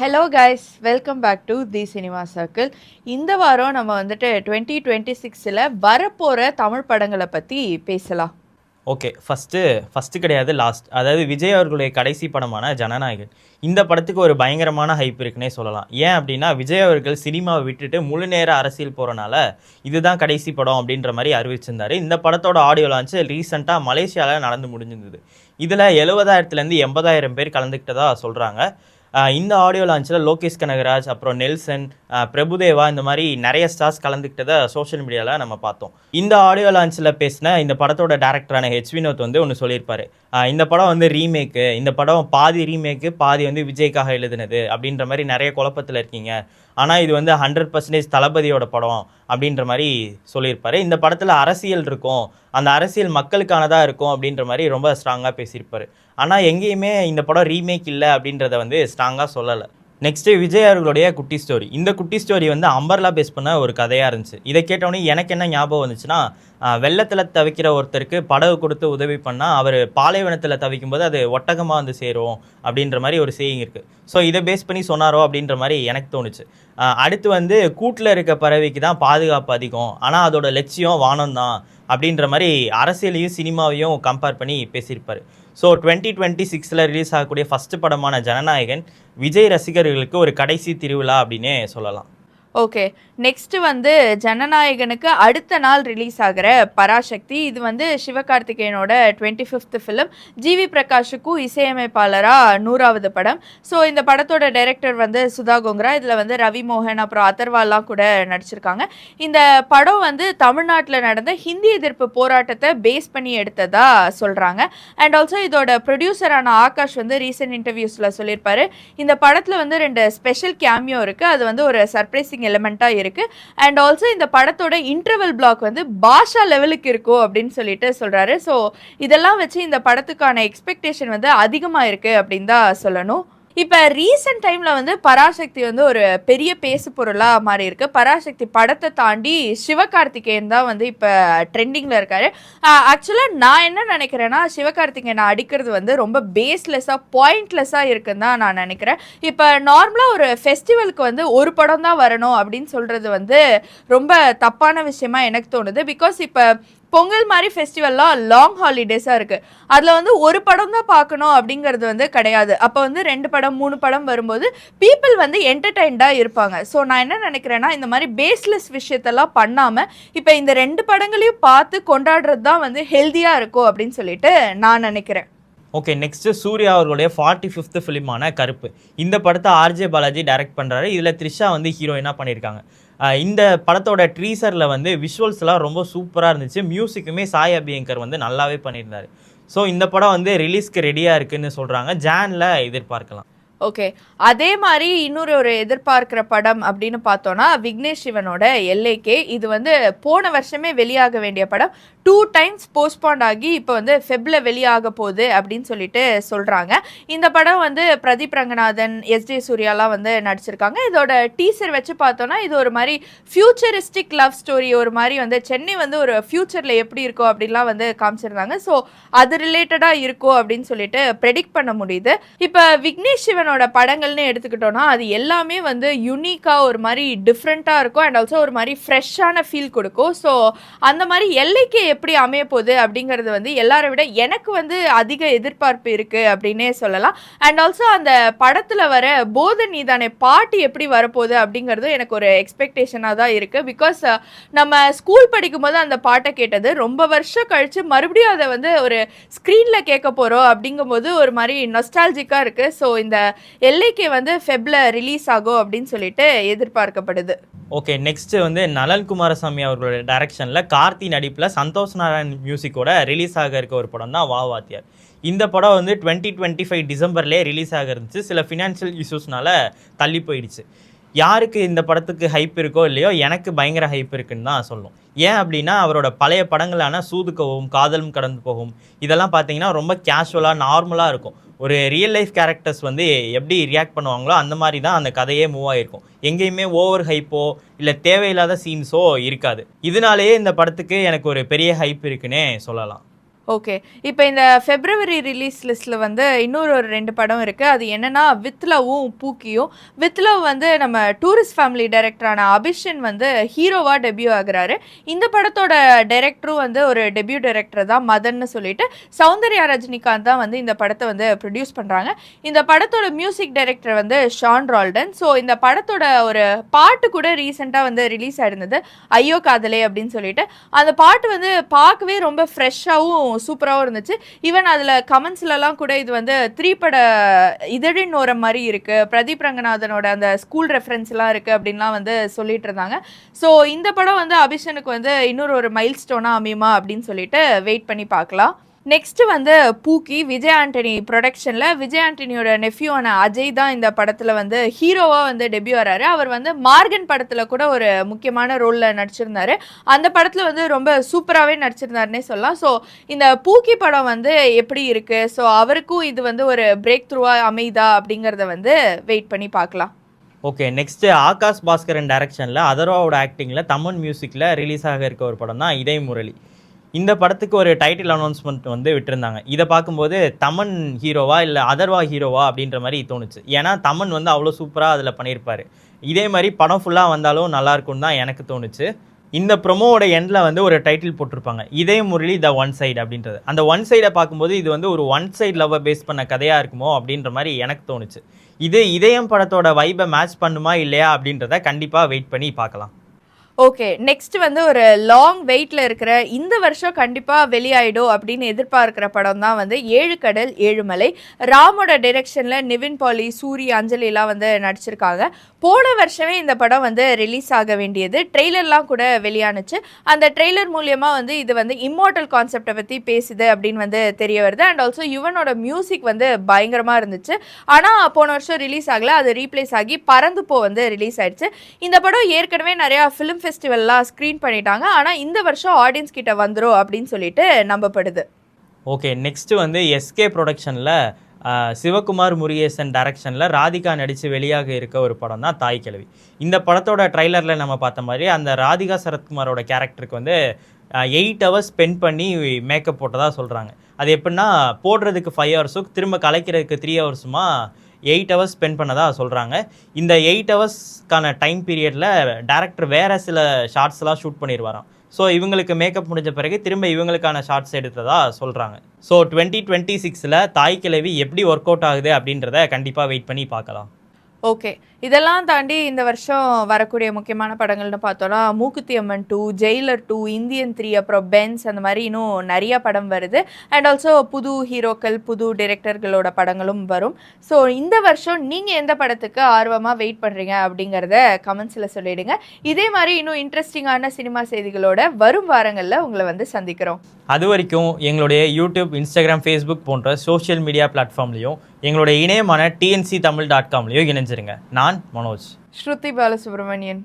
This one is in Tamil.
Hello guys welcome back to the cinema circle இந்த வாரம் நம்ம வந்துட்டு டுவெண்ட்டி டுவெண்ட்டி சிக்ஸில் வரப்போகிற தமிழ் படங்களை பற்றி பேசலாம். ஓகே ஃபஸ்ட்டு ஃபஸ்ட்டு கிடையாது லாஸ்ட் அதாவது விஜய் அவர்களுடைய கடைசி படமான ஜனநாயகன். இந்த படத்துக்கு ஒரு பயங்கரமான ஹைப் இருக்குன்னே சொல்லலாம். ஏன் அப்படின்னா விஜய் அவர்கள் சினிமாவை விட்டுட்டு முழு நேர அரசியல் போகிறனால இதுதான் கடைசி படம் அப்படின்ற மாதிரி அறிவிச்சிருந்தாரு. இந்த படத்தோட ஆடியோ லான்ச்சு ரீசெண்டாக மலேசியாவில் நடந்து முடிஞ்சிருந்தது. இதில் எழுபதாயிரத்துலேருந்து எண்பதாயிரம் பேர் கலந்துக்கிட்டதாக சொல்கிறாங்க இந்த ஆடியோ லான்ச்சில் லோகேஷ் கனகராஜ் அப்புறம் நெல்சன் பிரபுதேவா இந்த மாதிரி நிறைய ஸ்டார்ஸ் கலந்துக்கிட்டதை சோஷியல் மீடியாவில் நம்ம பார்த்தோம். இந்த ஆடியோ லான்ச்சில் பேசின இந்த படத்தோட டேரக்டரான ஹெச் வினோத் வந்து ஒன்று சொல்லியிருப்பாரு. இந்த படம் வந்து ரீமேக்கு இந்த படம் பாதி ரீமேக்கு பாதி வந்து விஜய்க்காக எழுதுனது அப்படின்ற மாதிரி நிறைய குழப்பத்தில் இருக்கீங்க. ஆனால் இது வந்து ஹண்ட்ரட் பர்சன்டேஜ் தளபதியோட படம் அப்படின்ற மாதிரி சொல்லியிருப்பாரு. இந்த படத்தில் அரசியல் இருக்கும். அந்த அரசியல் மக்களுக்கானதாக இருக்கும் அப்படின்ற மாதிரி ரொம்ப ஸ்ட்ராங்காக பேசியிருப்பார். ஆனால் எங்கேயுமே இந்த படம் ரீமேக் இல்லை அப்படின்றத வந்து ஸ்ட்ராங்காக சொல்லலை. நெக்ஸ்ட்டு விஜய் அவர்களுடைய குட்டி ஸ்டோரி இந்த குட்டி ஸ்டோரி வந்து அம்பர்லா பேஸ் பண்ண ஒரு கதையாக இருந்துச்சு. இதை கேட்டோடனே எனக்கு என்ன ஞாபகம் வந்துச்சுன்னா வெள்ளத்தில் தவிக்கிற ஒருத்தருக்கு படகு கொடுத்து உதவி பண்ணால் அவர் பாலைவனத்தில் தவிக்கும் போது அது ஒட்டகமாக வந்து சேரும் அப்படின்ற மாதிரி ஒரு சேயிங் இருக்குது ஸோ இதை பேஸ் பண்ணி சொன்னாரோ அப்படின்ற மாதிரி எனக்கு தோணுச்சு. அடுத்து வந்து கூட்டில் இருக்க பறவைக்கு தான் பாதுகாப்பு அதிகம். ஆனால் அதோட லட்சியம் வானம் தான் அப்படின்ற மாதிரி அரசியலையும் சினிமாவையும் கம்பேர் பண்ணி பேசியிருப்பார். ஸோ டுவெண்ட்டி டுவெண்ட்டி சிக்ஸில் ரிலீஸ் ஆகக்கூடிய ஃபஸ்ட்டு படமான ஜனநாயகன் விஜய் ரசிகர்களுக்கு ஒரு கடைசி திருவிழா அப்படின்னே சொல்லலாம். ஓகே நெக்ஸ்ட் வந்து ஜனநாயகனுக்கு அடுத்த நாள் ரிலீஸ் ஆகிற பராசக்தி. இது வந்து சிவகார்த்திகேயனோட டுவெண்ட்டி ஃபிஃப்த் ஃபிலிம் ஜிவி பிரகாஷுக்கும் இசையமைப்பாளராக நூறாவது படம். ஸோ இந்த படத்தோட டைரக்டர் வந்து சுதா கோங்கரா இதில் வந்து ரவி மோகன் அப்புறம் அதர்வால்லாம் கூட நடிச்சிருக்காங்க. இந்த படம் வந்து தமிழ்நாட்டில் நடந்த ஹிந்தி எதிர்ப்பு போராட்டத்தை பேஸ் பண்ணி எடுத்ததா சொல்கிறாங்க அண்ட் ஆல்சோ இதோட ப்ரொடியூசரான ஆகாஷ் வந்து ரீசெண்ட் இன்டர்வியூஸில் சொல்லியிருப்பாரு. இந்த படத்தில் வந்து ரெண்டு ஸ்பெஷல் கேமியோ இருக்குது அது வந்து ஒரு இன்ட்ரெஸ்டிங் எலிமெண்ட்டாக இருக்குது அண்ட் ஆல்சோ இந்த படத்தோட இன்டர்வல் பிளாக் வந்து பாஷா லெவலுக்கு இருக்கும் அப்படின்னு சொல்லிட்டு சொல்கிறாரு ஸோ இதெல்லாம் வச்சு இந்த படத்துக்கான எக்ஸ்பெக்டேஷன் வந்து அதிகமாக இருக்குது அப்படின்னு தான் சொல்லணும். இப்போ ரீசெண்ட் டைமில் வந்து பராசக்தி வந்து ஒரு பெரிய பேசு பொருளாக மாறி இருக்கு. பராசக்தி படத்தை தாண்டி சிவகார்த்திகேயன் தான் வந்து இப்போ ட்ரெண்டிங்கில் இருக்காரு. ஆக்சுவலாக நான் என்ன நினைக்கிறேன்னா சிவகார்த்திகேயனை அடிக்கிறது வந்து ரொம்ப பேஸ்லெஸ்ஸாக பாயிண்ட்லெஸ்ஸாக இருக்குன்னு தான் நான் நினைக்கிறேன். இப்போ நார்மலாக ஒரு ஃபெஸ்டிவலுக்கு வந்து ஒரு படம் தான் வரணும் அப்படின்னு சொல்கிறது வந்து ரொம்ப தப்பான விஷயமா எனக்கு தோணுது. பிகாஸ் இப்போ பொங்கல் மாதிரி ஃபெஸ்டிவல்லாம் லாங் ஹாலிடேஸாக இருக்குது அதில் வந்து ஒரு படம் தான் பார்க்கணும் அப்படிங்கிறது வந்து கிடையாது. அப்போ வந்து ரெண்டு படம் மூணு படம் வரும்போது பீப்புள் வந்து என்டர்டைன்டாக இருப்பாங்க. ஸோ நான் என்ன நினைக்கிறேன்னா இந்த மாதிரி பேஸ்லெஸ் விஷயத்தெல்லாம் பண்ணாமல் இப்போ இந்த ரெண்டு படங்களையும் பார்த்து கொண்டாடுறது தான் வந்து ஹெல்த்தியாக இருக்கும் அப்படின்னு சொல்லிட்டு நான் நினைக்கிறேன். ஓகே நெக்ஸ்ட்டு சூர்யா அவர்களுடைய ஃபார்ட்டி ஃபிஃப்த் ஃபிலிமான கருப்பு. இந்த படத்தை ஆர்ஜே பாலாஜி டைரக்ட் பண்ணுறாரு இதில் த்ரிஷா வந்து ஹீரோயினாக பண்ணியிருக்காங்க. இந்த படத்தோட ட்ரீசரில் வந்து விஷுவல்ஸ்லாம் ரொம்ப சூப்பராக இருந்துச்சு. மியூசிக்குமே சாய் அபியங்கர் வந்து நல்லாவே பண்ணியிருந்தாரு. ஸோ இந்த படம் வந்து ரிலீஸ்க்கு ரெடியாக இருக்குதுன்னு சொல்கிறாங்க ஜானில் எதிர்பார்க்கலாம். ஓகே அதே மாதிரி இன்னொரு ஒரு எதிர்பார்க்கிற படம் அப்படின்னு பார்த்தோன்னா விக்னேஷ் சிவனோட எல்ஏகே இது வந்து போன வருஷமே வெளியாக வேண்டிய படம். டூ டைம்ஸ் போஸ்ட்பாண்ட் ஆகி இப்போ வந்து ஃபெப்ல வெளியாக போகுது அப்படின்னு சொல்லிட்டு சொல்கிறாங்க இந்த படம் வந்து பிரதீப் ரங்கநாதன் எஸ் ஜே சூர்யாலாம் வந்து நடிச்சிருக்காங்க. இதோட டீசர் வச்சு பார்த்தோன்னா இது ஒரு மாதிரி ஃபியூச்சரிஸ்டிக் லவ் ஸ்டோரி ஒரு மாதிரி வந்து சென்னை வந்து ஒரு ஃபியூச்சரில் எப்படி இருக்கும் அப்படின்லாம் வந்து காமிச்சிருந்தாங்க. ஸோ அது ரிலேட்டடாக இருக்கும் அப்படின்னு சொல்லிட்டு ப்ரெடிக்ட் பண்ண முடியுது. இப்போ விக்னேஷ் சிவன் சிவனோட படங்கள்னு எடுத்துக்கிட்டோம்னா அது எல்லாமே வந்து யுனிக்காக ஒரு மாதிரி டிஃப்ரெண்ட்டாக இருக்கும் அண்ட் ஆல்சோ ஒரு மாதிரி ஃப்ரெஷ்ஷான ஃபீல் கொடுக்கும். ஸோ அந்த மாதிரி எல்லைக்கு எப்படி அமைய போகுது அப்படிங்கிறது வந்து எல்லாரை விட எனக்கு வந்து அதிக எதிர்பார்ப்பு இருக்குது அப்படின்னே சொல்லலாம். அண்ட் ஆல்சோ அந்த படத்தில் வர போதன் நீதானே பாட்டு எப்படி வரப்போகுது அப்படிங்கிறதும் எனக்கு ஒரு எக்ஸ்பெக்டேஷனாக தான் இருக்குது பிகாஸ் நம்ம ஸ்கூல் படிக்கும்போது அந்த பாட்டை கேட்டது ரொம்ப வருஷம் கழித்து மறுபடியும் அதை வந்து ஒரு ஸ்க்ரீனில் கேட்க போகிறோம் அப்படிங்கும்போது ஒரு மாதிரி நொஸ்டாலஜிக்காக இருக்குது ஸோ இந்த எல்லைக்கு வந்து ஃபெப்ல ரிலீஸ் ஆகும் அப்படின்னு சொல்லிட்டு எதிர்பார்க்கப்படுது. ஓகே நெக்ஸ்ட்டு வந்து நலன் குமாரசாமி அவர்களோட டைரக்ஷனில் கார்த்தி நடிப்பில் சந்தோஷ் நாராயண் மியூசிக்கோட ரிலீஸ் ஆக இருக்க ஒரு படம் தான் வா வாத்தியார். இந்த படம் வந்து டுவெண்ட்டி டுவெண்ட்டி ஃபைவ் டிசம்பர்லேயே ரிலீஸ் ஆக இருந்துச்சு. சில ஃபினான்ஷியல் இஷ்யூஸ்னால தள்ளி போயிடுச்சு. யாருக்கு இந்த படத்துக்கு ஹைப் இருக்கோ இல்லையோ எனக்கு பயங்கர ஹைப் இருக்குன்னு தான் சொல்லும். ஏன் அப்படின்னா அவரோட பழைய படங்களான சூதுக்கவும் காதலும் கடந்து போகும். இதெல்லாம் பார்த்தீங்கன்னா ரொம்ப கேஷுவலாக நார்மலாக இருக்கும். ஒரு ரியல் லைஃப் கேரக்டர்ஸ் வந்து எப்படி ரியாக்ட் பண்ணுவாங்களோ அந்த மாதிரி தான் அந்த கதையே மூவ் ஆகிருக்கும் எங்கேயுமே ஓவர் ஹைப்போ இல்லை தேவையில்லாத சீன்ஸோ இருக்காது. இதனாலேயே இந்த படத்துக்கு எனக்கு ஒரு பெரிய ஹைப் இருக்குன்னே சொல்லலாம். ஓகே இப்போ இந்த ஃபெப்ரவரி ரிலீஸ் லிஸ்ட்டில் வந்து இன்னொரு ஒரு ரெண்டு படம் இருக்குது அது என்னென்னா வித்லவும் பூக்கியும். வித்லவ் வந்து நம்ம டூரிஸ்ட் ஃபேமிலி டைரக்டரான அபிஷன் வந்து ஹீரோவாக டெபியூ ஆகுறாரு. இந்த படத்தோட டைரக்டரும் வந்து ஒரு டெபியூ டைரக்டர் தான் மதன்னு சொல்லிட்டு சௌந்தர்யா ரஜினிகாந்த் தான் வந்து இந்த படத்தை வந்து ப்ரொடியூஸ் பண்ணுறாங்க இந்த படத்தோட மியூசிக் டைரக்டர் வந்து ஷான் ரால்டன் ஸோ இந்த படத்தோட ஒரு பாட்டு கூட ரீசெண்டாக வந்து ரிலீஸ் ஆயிருந்தது. ஐயோ காதலே அப்படின்னு சொல்லிட்டு. அந்த பாட்டு வந்து பார்க்கவே ரொம்ப ஃப்ரெஷ்ஷாகவும் சூப்பராகவும் இருந்துச்சு. ஈவன் அதில் கமெண்ட்ஸ்லலாம் கூட இது வந்து திரைப்பட இதழின் ஓரம் மாதிரி இருக்குது பிரதீப் ரங்கநாதனோட அந்த ஸ்கூல் ரெஃபரன்ஸ்லாம் இருக்குது அப்படின்லாம் வந்து சொல்லிட்டு இருந்தாங்க. ஸோ இந்த படம் வந்து அபிஷனுக்கு வந்து இன்னொரு ஒரு மைல் ஸ்டோனாக அமையுமா அப்படின்னு சொல்லிட்டு வெயிட் பண்ணி பார்க்கலாம். நெக்ஸ்ட் வந்து பூக்கி விஜய் ஆண்டனி ப்ரொடக்ஷனில் விஜய் ஆண்டனியோட நெஃப்யூவான அஜய் தான் இந்த படத்தில் வந்து ஹீரோவாக வந்து டெபியூ வராரு அவர் வந்து மார்கன் படத்தில் கூட ஒரு முக்கியமான ரோலில் நடிச்சிருந்தாரு. அந்த படத்தில் வந்து ரொம்ப சூப்பராகவே நடிச்சிருந்தாருன்னே சொல்லலாம். ஸோ இந்த பூக்கி படம் வந்து எப்படி இருக்குது ஸோ அவருக்கும் இது வந்து ஒரு பிரேக் த்ரூவாக அமைதா அப்படிங்கிறத வந்து வெயிட் பண்ணி பார்க்கலாம். ஓகே நெக்ஸ்ட்டு ஆகாஷ் பாஸ்கரன் டைரக்ஷனில் அதர்வாவோட ஆக்டிங்கில் தமிழ் மியூசிக்கில் ரிலீஸ் ஆக இருக்க ஒரு படம் தான் இதய முரளி இந்த படத்துக்கு ஒரு டைட்டில் அனௌன்ஸ்மெண்ட் வந்து விட்டுருந்தாங்க. இதை பார்க்கும்போது தமன் ஹீரோவா இல்லை அதர்வா ஹீரோவா அப்படின்ற மாதிரி தோணுச்சு. ஏன்னா தமன் வந்து அவ்வளோ சூப்பராக அதில் பண்ணியிருப்பார். இதே மாதிரி படம் ஃபுல்லாக வந்தாலும் நல்லாயிருக்கும்னு தான் எனக்கு தோணுச்சு. இந்த ப்ரொமோவோட எண்டில் வந்து ஒரு டைட்டில் போட்டிருப்பாங்க. இதே முரளி த ஒன் சைடு அப்படின்றது. அந்த ஒன் சைடை பார்க்கும்போது இது வந்து ஒரு ஒன் சைடு லவ்வை பேஸ் பண்ண கதையாக இருக்குமோ அப்படின்ற மாதிரி எனக்கு தோணுச்சு. இது இதயம் படத்தோட வைபை மேட்ச் பண்ணுமா இல்லையா அப்படின்றத கண்டிப்பாக வெயிட் பண்ணி பார்க்கலாம். ஓகே நெக்ஸ்ட் வந்து ஒரு லாங் வெயிட்ல இருக்கிற இந்த வருஷம் கண்டிப்பாக வெளியாயிடும் அப்படின்னு எதிர்பார்க்கிற படம் தான் வந்து ஏழு கடல் ஏழுமலை ராமோட டைரக்ஷன்ல நிவின் பாலி சூரி அஞ்சலிலாம் வந்து நடிச்சிருக்காங்க. போன வருஷமே இந்த படம் வந்து ரிலீஸ் ஆக வேண்டியது. ட்ரெய்லர்லாம் கூட வெளியானுச்சு. அந்த ட்ரெய்லர் மூலியமா வந்து இது வந்து இம்மார்ட்டல் கான்செப்டை பற்றி பேசுது அப்படின்னு வந்து தெரிய வருது. அண்ட் ஆல்சோ யுவனோட மியூசிக் வந்து பயங்கரமாக இருந்துச்சு. ஆனால் போன வருஷம் ரிலீஸ் ஆகல. அது ரீப்ளேஸ் ஆகி பறந்து போ வந்து ரிலீஸ் ஆயிடுச்சு. இந்த படம் ஏற்கனவே நிறையா ஃபிலிம் ஃபெஸ்டிவல்லாம் ஸ்க்ரீன் பண்ணிட்டாங்க. ஆனால் இந்த வருஷம் ஆடியன்ஸ் கிட்ட வந்துடும் அப்படின்னு சொல்லிட்டு நம்பப்படுது. ஓகே நெக்ஸ்ட்டு வந்து எஸ்கே ப்ரொடக்ஷனில் சிவகுமார் முருகேசன் டைரக்ஷனில் ராதிகா நடித்து வெளியாக இருக்க ஒரு படம் தான் தாய் கிழவி. இந்த படத்தோட ட்ரைலரில் நம்ம பார்த்த மாதிரி அந்த ராதிகா சரத்குமாரோட கேரக்டருக்கு வந்து எயிட் ஹவர்ஸ் ஸ்பெண்ட் பண்ணி மேக்கப் போட்டதாக சொல்கிறாங்க அது எப்படின்னா போடுறதுக்கு ஃபைவ் ஹவர்ஸும் திரும்ப கலைக்கிறதுக்கு த்ரீ ஹவர்ஸுமா எயிட் ஹவர்ஸ் ஸ்பெண்ட் பண்ணதாக சொல்கிறாங்க இந்த எயிட் ஹவர்ஸ்க்கான டைம் பீரியடில் டேரக்டர் வேறு சில ஷார்ட்ஸ்லாம் ஷூட் பண்ணிடுவாராம் ஸோ இவங்களுக்கு மேக்கப் முடிஞ்ச பிறகு திரும்ப இவங்களுக்கான ஷார்ட்ஸ் எடுத்ததாக சொல்கிறாங்க ஸோ டுவெண்ட்டி டுவெண்ட்டி சிக்ஸில் தாய் கிழவி எப்படி ஒர்க் அவுட் ஆகுது அப்படின்றத கண்டிப்பாக வெயிட் பண்ணி பார்க்கலாம். ஓகே இதெல்லாம் தாண்டி இந்த வருஷம் வரக்கூடிய முக்கியமான படங்கள்னு பார்த்தோன்னா Mookuthi Amman two Jailer two Indian three அப்புறம் பென்ஸ் அந்த மாதிரி இன்னும் நிறைய படம் வருது. அண்ட் ஆல்சோ புது ஹீரோக்கள் புது டிரெக்டர்களோட படங்களும் வரும். ஸோ இந்த வருஷம் நீங்கள் எந்த படத்துக்கு ஆர்வமாக வெயிட் பண்ணுறீங்க அப்படிங்கிறத கமெண்ட்ஸில் சொல்லிடுங்க. இதே மாதிரி இன்னும் இன்ட்ரெஸ்டிங்கான சினிமா செய்திகளோட வரும் வாரங்களில் உங்களை வந்து சந்திக்கிறோம். அது வரைக்கும் எங்களுடைய யூடியூப் இன்ஸ்டாகிராம் ஃபேஸ்புக் போன்ற சோஷியல் மீடியா பிளாட்ஃபார்ம்லையும் எங்களுடைய இணையமான டிஎன்சி தமிழ் டாட் காம்லையும் இணைஞ்சிருங்க. நான் நான் மனோஜ். ஸ்ருதி பாலசுப்ரமணியன்.